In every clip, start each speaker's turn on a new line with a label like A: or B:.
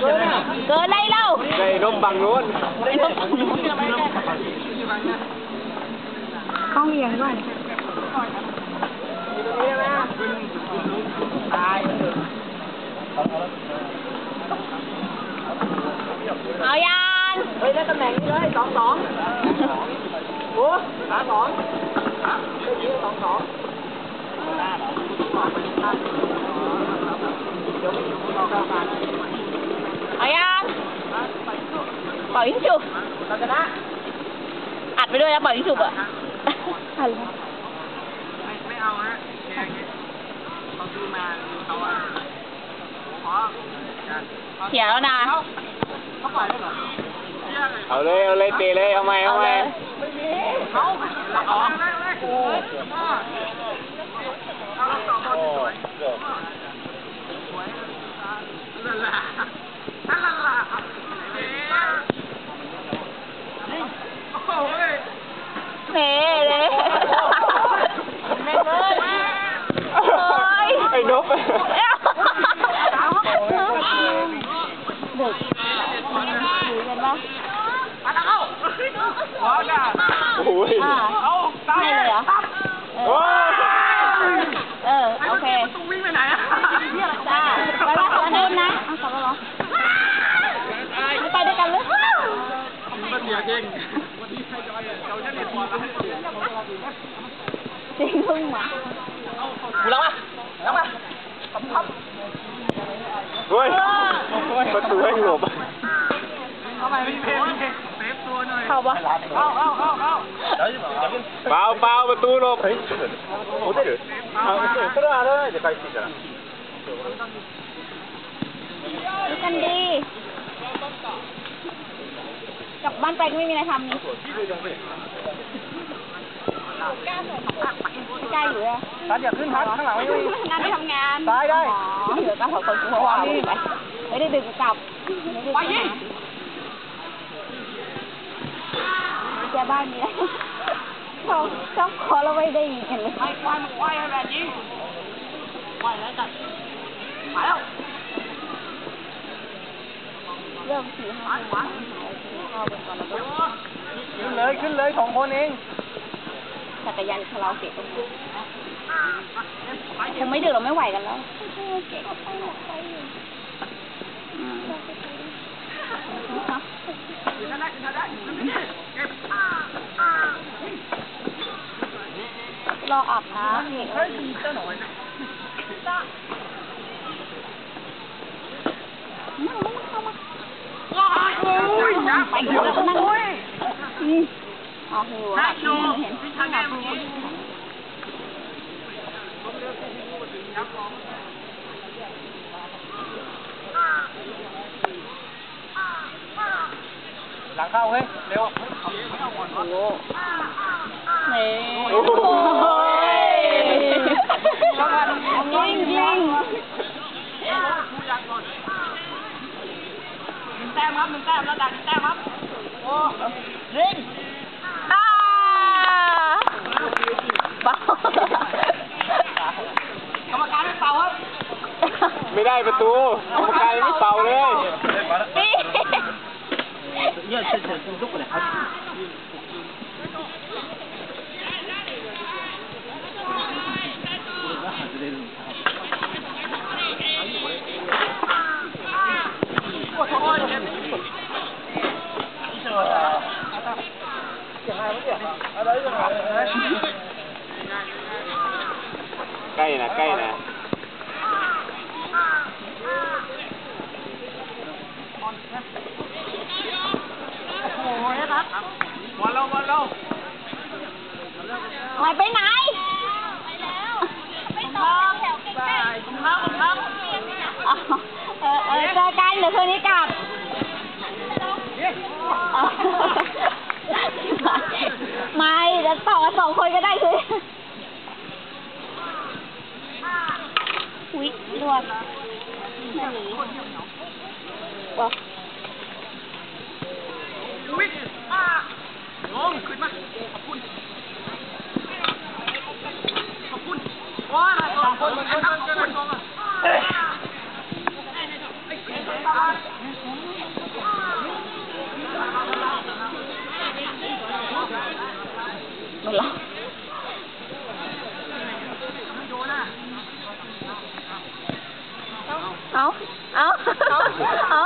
A: เกินไรเล่า
B: ไอ้นมบังนู้น
A: ข้องเอียงด้วยเอายาน
C: เฮ้ยได้ตำแหน่งนี้ เลยสองสองโอ้ขาสองได้ยิงสองสอง
A: เอายานปล่อยยิงฉุบ
C: เราชนะ
A: อัดไปด้วยนะปล่อยยิงฉุบอะอะไร
C: ไม่ไม่เอาฮะแค่นี้เขาซื้อมาเขาอะขอ
A: เสียแล้วนะ
C: เขาปล่อยได้เหรอ
B: เอาเลยเอาเลยเตะเลยเอาไหมเอาไหม
C: เขาเอาได้เลยโอ้เอาสองคนสวยสวยนั่นแหละนั่นแหละยิงโอ้โห
A: เน่เลย
C: แม่เลย
B: ไอ้นก
A: เด็กดูกันปะ
C: มาแล้วว้าวจ้า
B: โอ้ย
A: อ่า
C: เอาตาย
A: ให้เลยเหรอ เอ
B: โอ้
A: อย เออ โอเค
C: ต้องวิ่งไปไหนอะ
A: จ้าไปละขอเดินนะเอากลับแล้วเหรอไม่ไปด้วยกันเลย
C: มันเสียเก่งวันนี้ใครจอยเราจะเรียนบอลแล้ว
A: พึ่งหมา
C: กูลังมาล้วมาคับ
B: เฮ้ยประตูให้หลบ
C: เข้าไปเพชรพี่เพซฟตัวหน่อย
A: เข้าปะ
C: เข้าเข้าเข้าเข้า
B: เปล่าเปล่าประตูหลบ
D: เฮ้ยโอ้ยเด็ดเอาเสื้ออะไรเดี๋
B: ยวไปสิจ้ะ
A: กันดีกลับบ้านไปก็ไม่มีอะไรทำนี่ ไม่กล้าอยู่เลย
C: ตัดอย่าขึ้นทัดข้างหลังไม่มี
A: นั่นไปทำงาน
C: ซ้ายได้
A: อ๋อเหลือก็ขอคนกูเพราะว่าไม่ไปไม่ได้ดึงกลับไม่ได้ดึงมาแกบ้านนี้ชอบชอบขอเราไม่ได้ยินกันเลย
C: ไม่ควายมันควายอะไรยิงควายแล้วจัดมาแล้ว
A: เริ่มสี่ห้าโมงเข้าไปก่อนแล้วก็
C: ขึ้นเลย ขึ้นเลยสองคนเอง
A: จักรยานคาราโอเกะตรงนี้คงไม่ดึกเราไม่ไหวกันแล้วเก่งไปหมดไปอยู่อืม
C: อยู่นั่นได้อยู่นั่นได้เก็บ
A: รออาบน้ำนี่
C: เฮ้ยเจ้าหน่อยนะ
A: นั่งมาเข้ามา
C: โอ้ยนะ
A: ไปอยู่แล้วก็นั่ง อืมอ๋อหิวอะ
C: ดู
A: เห็น
C: ทางแง่มึงหลังเข้าเฮ้ย เร็ว
A: โอ้โหนี่
B: โอ้โห
A: ยิงยิง
C: แต้มครับหนึ่งแต้มแล้วดันแต้มครับโอ้
A: ล้ป
C: ระตูมา
B: ไกลไม่เป่าเลย
D: เนี่ยเฉยๆลุกเลยครับ
B: ใกล้นะใกล้นะ
C: โอ้ยครับบอลเราบอลเรา
A: หายไปไหน ไปแล้วไปต่อแถวใกล้
C: ผมครับผมครับ
A: เออเออเจอกันเดี๋ยวคืนนี้กลับไม่จะต่อสองคนก็ได้คืออุ๊ยรวดไม่หนีว้า
C: วิ่งอ่าลงขึ้นมา ขอบคุณ ขอบคุณว้าสองคนเหมือนกันครับขอบคุณไอ้เก๋ตา
A: เอาเอาอาเอา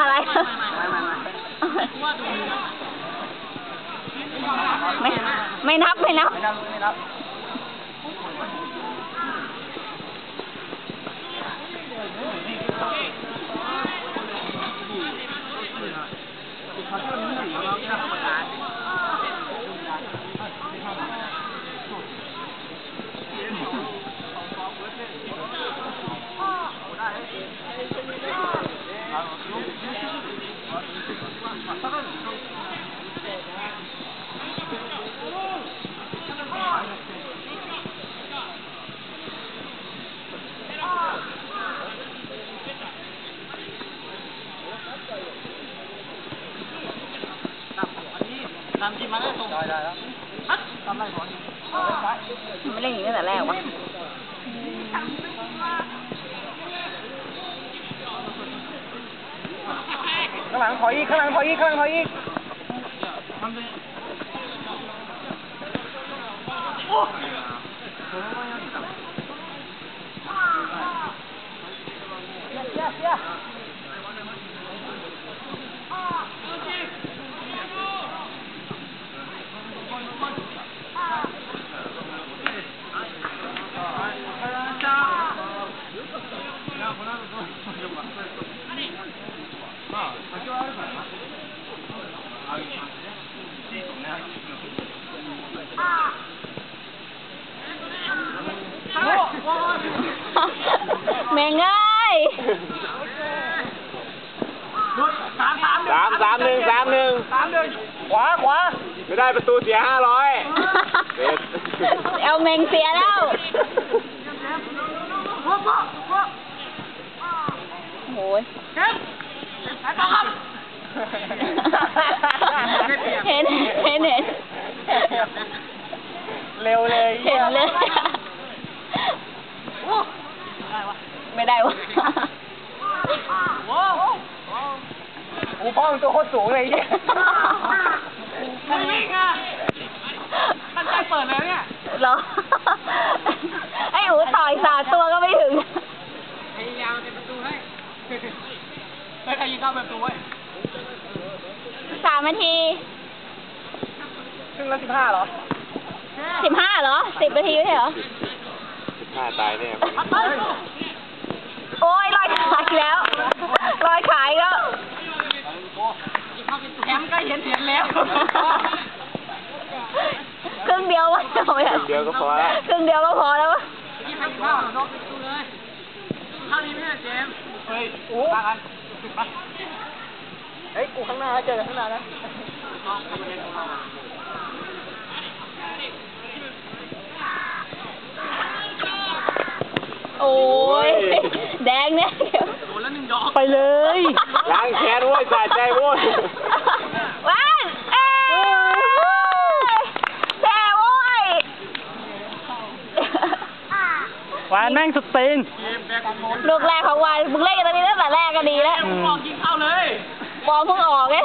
A: อะไร ไม่ ไม่นับ ไม่นับ
C: ไม่นับไม่นับเขาที่มันไม่ถึงเราแค่ธรรมดา ทำกินมาได้ตรงได้ได้แล้วฮัททำไรก่อน
A: ไม่เล่นอย่างนี้ตั้งแต่แรกวะ
C: ข้างหลังถอยอีกข้างหลังถอยอีกข้างหลังถอยอีกทำเลยโอ้เสียเสียเสีย啊
A: แม่งเอ้ย
C: สามสาม
B: สามสามหนึ่งสามหนึ่ง
C: สามหนึ่งขวาขวา
B: ไม่ได้ประตูเสียห้าร้อยเด็ด
A: เอาเมงเสียแล้ว
C: พ่อพ่อพ่อ
A: โอ้ย
C: เก็บไอ้ต้องครับ
A: เห็นเห็นเห็น
C: เร็วเลย
A: เห็นเลย
C: โอ้ได้วะ
A: ไม่ได้วะ
C: อ้โอ้พ่อมันตัวโคตรสูงเลยไอ้เหี้ยมันวิ่งอะมันใจเปิดเลยเนี่ย
A: เหรอ ไอ้หูต่อยสามตัวก็ไม่ถึง
C: พยายามเป็นประตูให้ไม่ใครยิงเข้าประตูไว้ย
A: สามนาที
C: ครึ่งละสิบห้าเหรอ
A: สิบห้าเหรอสิบนาทีไม่ใช่เหรอ
B: สิบห้าตายแน่
A: โอ้ยลอยขาอีกแล้วลอยขาอีกแล้ว
C: แชมป์ก็เห็นเห็นแล้ว
A: ครึ่งเดียววะ
B: ครึ่งเดียวก็พอละ
A: ครึ่งเดียวก็พอแล้ววะ
C: ยี่สิบห้านอกประตูเลยเท่านี้ไม่ใช่เจมส์เฮ้ยโอ้กันเฮ้ยกูข้างหน้าเจอข้างหน้านะ
A: โอ้ย แดงเนี่ย
C: โดนแล้วหนึ่งดอก
A: ไปเลย
B: ล้างแค้นโว้ยสะใจโว้ย
A: ว้านเอ้ยแซ่โว้ย
D: หวานแม่งสุดตีน
C: เกมแบกโมน
A: ลูกแรกของวันมึงเล่นกันตรงนี้ตั้งแต่แรกก็ดีแล้ว
C: กูมองยิงเข้าเลย
A: บอลเพิ่งออกไง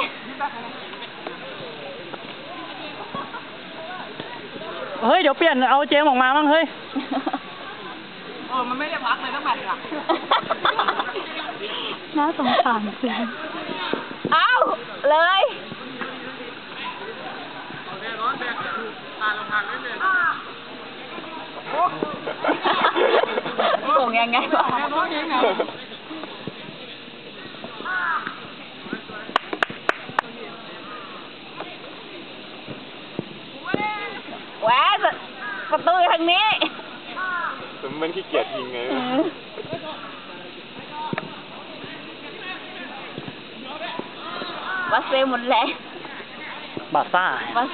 D: เฮ้ย เดี๋ยวเปลี่ยนเอาเจมส์ออกมาบ้างเฮ้ย
C: เออมันไม่ได้พักเลยทั้งแมตช์อะ
A: น่าสงสารจริงเอาเลย
C: แบกร้อนแบกผ่านเราผ่านไม่เป็น
A: ส่งยังไงวะ
C: แบกร้อนเองไง
A: แหวนประตูทางนี้
B: มันขี้เกียจยิงไง
A: อืมวัดเซหมดแล้ว
D: บาซ่า
A: วัด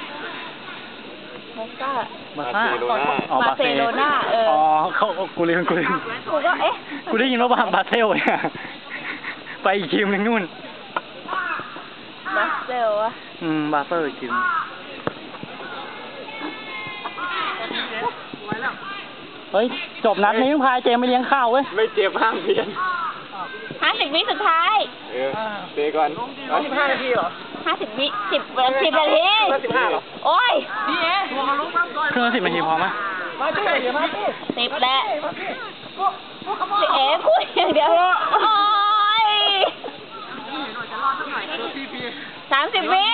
A: วัดซ่า
D: บาซ่า
B: บาร์เซโลน่า
D: อ๋อบา
A: บาร์เซโลน่าเอออ๋
D: อ๋อเขากูลืมกูลืม
A: กูก็เอ๊ะ
D: กูได้ยินว่าบาบาเซลเนี่ยไปอีกทีมหนึงนู่น
A: บัสเซลวะ
D: อืมบาเซอร์อีกทีม เฮ้ย จบนัดนี้พายเจมส์ไปเลี้ยงข้าวเว้ย
B: ไม่เจ็บห้ามเพียน
A: ห้าสิบวิสุดท้าย
B: เออเตะก่อน
C: สิบห้านาทีเหรอ
A: ห้าสิบวิสิบสิบนาที
C: สิบห้าเหรอ
A: โอ้ย
C: นี่เอ๊ะหัวเขาลุกครับ
D: เครื่องละสิบนาทีพอไหม
A: พ
C: มาพี่เดี๋ยวมาพี่
A: สิบแล้ว
C: มาพี่
A: เอ๋พูดอย่างเดียว โอ้ยสามสิบวิ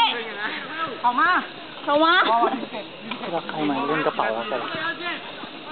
C: เข้ามา
A: เข้ามา
C: พอวันที่เจ็ด
B: แล้วใครมาเล่นกระเป๋ากันเดี๋ยวอีกเดี๋ยวอีกสามสิบวิ
C: ตกใจ
A: หมดแล้วค่ะ
B: หม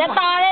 C: นั่
A: ง